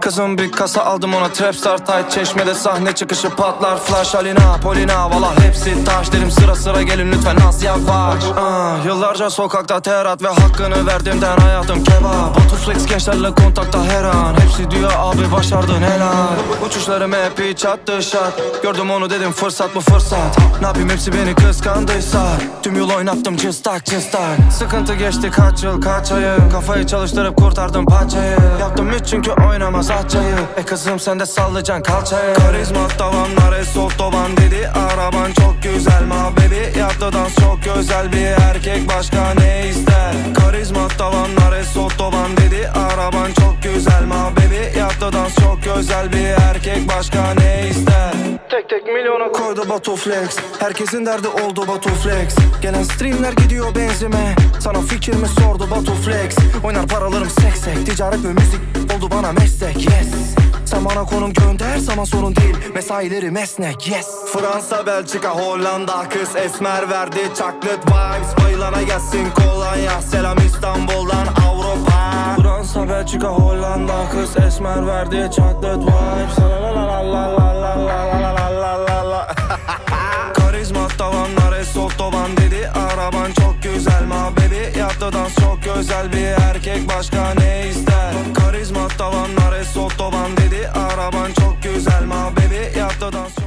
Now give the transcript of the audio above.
Kızım bir kasa aldım ona Trapstar tight Çeşmede sahne çıkışı patlar Flash Alina Polina Valla hepsi taş Derim sıra sıra gelin lütfen az yavaş. Ah, Yıllarca sokakta terat Ve hakkını verdiğimden hayatım kebap. Botuflex gençlerle kontakta her an Hepsi diyor abi başardın helal Uçuşlarım hep hiç attı şat Gördüm onu dedim fırsat mı fırsat? Ne yapayım hepsi beni kıskandıysa. Tüm yol oynattım cıstak cıstak. Sıkıntı geçti kaç yıl kaç ayı? Kafayı çalıştırıp kurtardım paçayı Yaptım hiç çünkü oynamaz atçayı E kızım sen de sallayacaksın kalçayı. Karizma tavanlar es otoban dedi. Araban çok güzel ma baby Yaptı dans çok güzel bir erkek başka ne ister? Karizma tavanlar es otoban dedi. Araban çok güzel ma baby Yaptı dans çok güzel bir başka ne ister? Tek tek milyona koydu Batu Flex Herkesin derdi oldu Batu Flex Gelen streamler gidiyor benzime. Sana fikir mi sordu Batu Flex Oynar paralarım seksek Ticaret ve müzik oldu bana meslek. Yes. Sen bana konum gönder zaman sorun değil. Mesaileri mesnek. Yes. Fransa, Belçika, Hollanda. Kız esmer verdi. Chocolate vibes Bayılana gelsin. Kolonya. Selam İstanbul'dan Belçika, Hollanda Kız esmer verdi chocolate vibes Karizma tavanlar esok tovan dedi Araban çok güzel ma baby Yaptı dans çok özel bir erkek başka ne ister Karizma tavanlar esok tovan dedi Araban çok güzel ma baby Yaptı dans